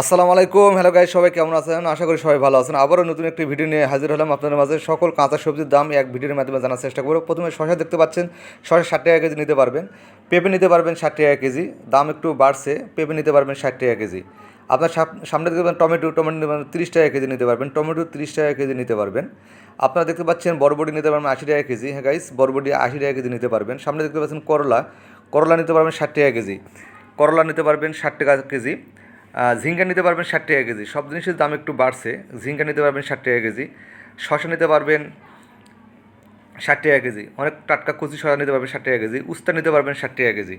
আসসালামু আলাইকুম। Hello guys সবাই কেমন আছেন? আশা করি সবাই ভালো আছেন। আবারও নতুন একটি ভিডিও নিয়ে হাজির হলাম আপনাদের মাঝে। সকল কাঁচা সবজির দাম এক ভিডিওর মাধ্যমে জানার চেষ্টা করব। প্রথমে শশা দেখতে পাচ্ছেন শশা ষাট টাকা কেজি নিতে পারবেন। পেঁপে নিতে পারবেন ষাট টাকা কেজি। দাম একটু বাড়ছে, পেঁপে নিতে পারবেন ষাট টাকা কেজি। আপনার সামনে দেখতে পাবেন টমেটো টমেটো নিতে পারবেন তিরিশ টাকা কেজি নিতে পারবেন। টমেটো তিরিশ টাকা কেজি নিতে পারবেন। আপনারা দেখতে পাচ্ছেন বরবটি নিতে পারবেন আশি টাকা কেজি। হ্যাঁ গাইস বরবটি আশি টাকা কেজি নিতে পারবেন। সামনে দেখতে পাচ্ছেন করলা। করলা নিতে পারবেন ষাট টাকা কেজি। করলা নিতে পারবেন ষাট টাকা কেজি। ঝিঙ্গা নিতে পারবেন ষাট টাকা কেজি সব জিনিসের দাম একটু বাড়ছে ঝিঙ্গা নিতে পারবেন ষাট টাকা কেজি শশা নিতে পারবেন ষাট টাকা কেজি অনেক টাটকা কচি শশা নিতে পারবেন ষাট টাকা কেজি উস্তা নিতে পারবেন ষাট টাকা কেজি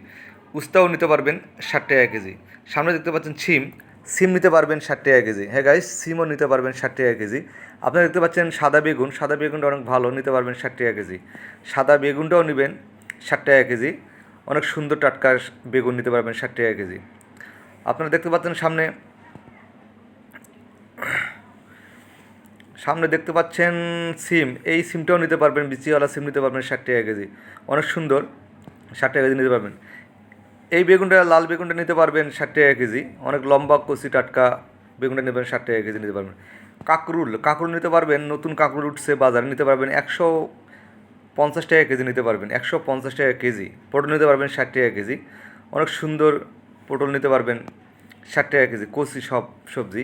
উস্তাও নিতে পারবেন ষাট টাকা কেজি সামনে দেখতে পাচ্ছেন সিম সিম নিতে পারবেন ষাট টাকা কেজি হ্যাঁ গাইস সিমও নিতে পারবেন ষাট টাকা কেজি আপনারা দেখতে পাচ্ছেন সাদা বেগুন সাদা বেগুনটা অনেক ভালো নিতে পারবেন ষাট টাকা কেজি সাদা বেগুনটাও নেবেন ষাট টাকা কেজি অনেক সুন্দর টাটকা বেগুন নিতে পারবেন ষাট টাকা কেজি আপনারা দেখতে পাচ্ছেন সামনে সামনে দেখতে পাচ্ছেন সিম। এই সিমটাও নিতে পারবেন, বিচিওয়ালা সিম নিতে পারবেন ষাট টাকা কেজি। অনেক সুন্দর, ষাট টাকা কেজি নিতে পারবেন। এই বেগুনটা, লাল বেগুনটা নিতে পারবেন ষাট টাকা কেজি। অনেক লম্বা, কচি, টাটকা বেগুনটা নেবেন ষাট টাকা কেজি নিতে পারবেন। কাকরুল কাকরুল নিতে পারবেন, নতুন কাকরুল উঠছে বাজারে, নিতে পারবেন একশো পঞ্চাশ টাকা কেজি নিতে পারবেন, একশো পঞ্চাশ টাকা কেজি। পটল নিতে পারবেন ষাট টাকা কেজি। অনেক সুন্দর পটল নিতে পারবেন। ষাট টাকা কেজি, কচি সব সবজি।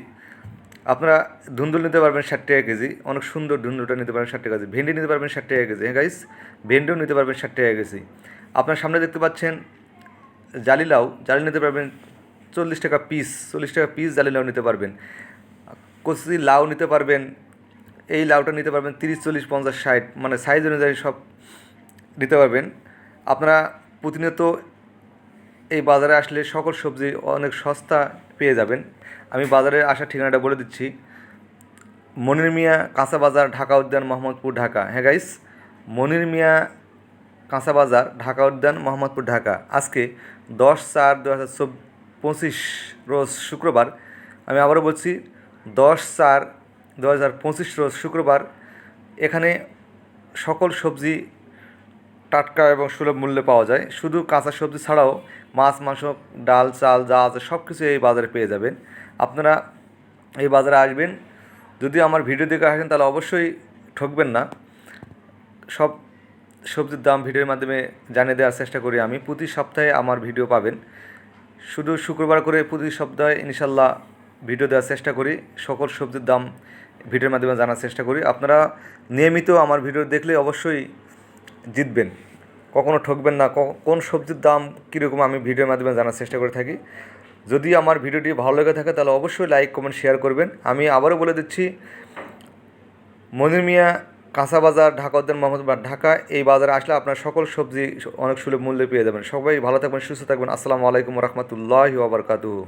আপনারা ধুন্দুল নিতে পারবেন ষাট টাকা কেজি, অনেক সুন্দর ধুন্দুলটা নিতে পারবেন ষাট টাকা কেজি। ভেন্ডি নিতে পারবেন ষাট টাকা কেজি হ্যাঁ গাইস ভেন্ডিও নিতে পারবেন ষাট টাকা কেজি। আপনার সামনে দেখতে পাচ্ছেন জালিলাও, জালি নিতে পারবেন চল্লিশ টাকা পিস চল্লিশ টাকা পিস জালিলাও নিতে পারবেন। কচি লাউ নিতে পারবেন, এই লাউটা নিতে পারবেন তিরিশ, চল্লিশ, পঞ্চাশ, ষাট মানে সাইজ অনুযায়ী সব নিতে পারবেন। আপনারা প্রতিনিয়ত এই বাজারে আসলে সকল সবজি অনেক সস্তা পেয়ে যাবেন। আমি বাজারে আসার ঠিকানাটা বলে দিচ্ছি। মনির মিয়া কাঁচা বাজার, ঢাকা উদ্যান, মোহাম্মদপুর, ঢাকা। হ্যাঁ গাইস মনির মিয়া কাঁচা বাজার, ঢাকা উদ্যান, মোহাম্মদপুর, ঢাকা। আজকে দশ চার দু হাজার পঁচিশ রোজ শুক্রবার, আমি আবারও বলছি, দশ চার দু হাজার পঁচিশ রোজ শুক্রবার, এখানে সকল সবজি টাটকা এবং সুলভ মূল্যে পাওয়া যায়। শুধু কাঁচা সবজি ছাড়াও মাছ, মাংস, ডাল, চাল যা আছে সব কিছু এই বাজারে পেয়ে যাবেন। আপনারা এই বাজারে আসবেন। যদি আমার ভিডিও দেখে আসেন, তাহলে অবশ্যই ঠকবেন না। সব সবজির দাম ভিডিওর মাধ্যমে জানিয়ে দেওয়ার চেষ্টা করি আমি। প্রতি সপ্তাহে আমার ভিডিও পাবেন। শুধু শুক্রবার করে প্রতি সপ্তাহে ইনশাল্লাহ ভিডিও দেওয়ার চেষ্টা করি। সকল সবজির দাম ভিডিওর মাধ্যমে জানার চেষ্টা করি। আপনারা নিয়মিত আমার ভিডিও দেখলে অবশ্যই জিতবেন। কখনো ঠকবেন না। কোন সবজির দাম কীরকম আমি ভিডিওর মাধ্যমে জানার চেষ্টা করে থাকি। যদি আমার ভিডিওটি ভালো লেগে থাকে তাহলে অবশ্যই লাইক, কমেন্ট, শেয়ার করবেন। আমি আবারও বলে দিচ্ছি, মনির মিয়া, কাঁচা বাজার, ঢাকা উদ্যান মোহাম্মদবাদ ঢাকা, এই বাজারে আসলে আপনার সকল সবজি অনেক সুলভ মূল্যে পেয়ে যাবেন। সবাই ভালো থাকবেন, সুস্থ থাকবেন। আসসালামু আলাইকুম রহমতুল্লাহি ওবরকাতুহু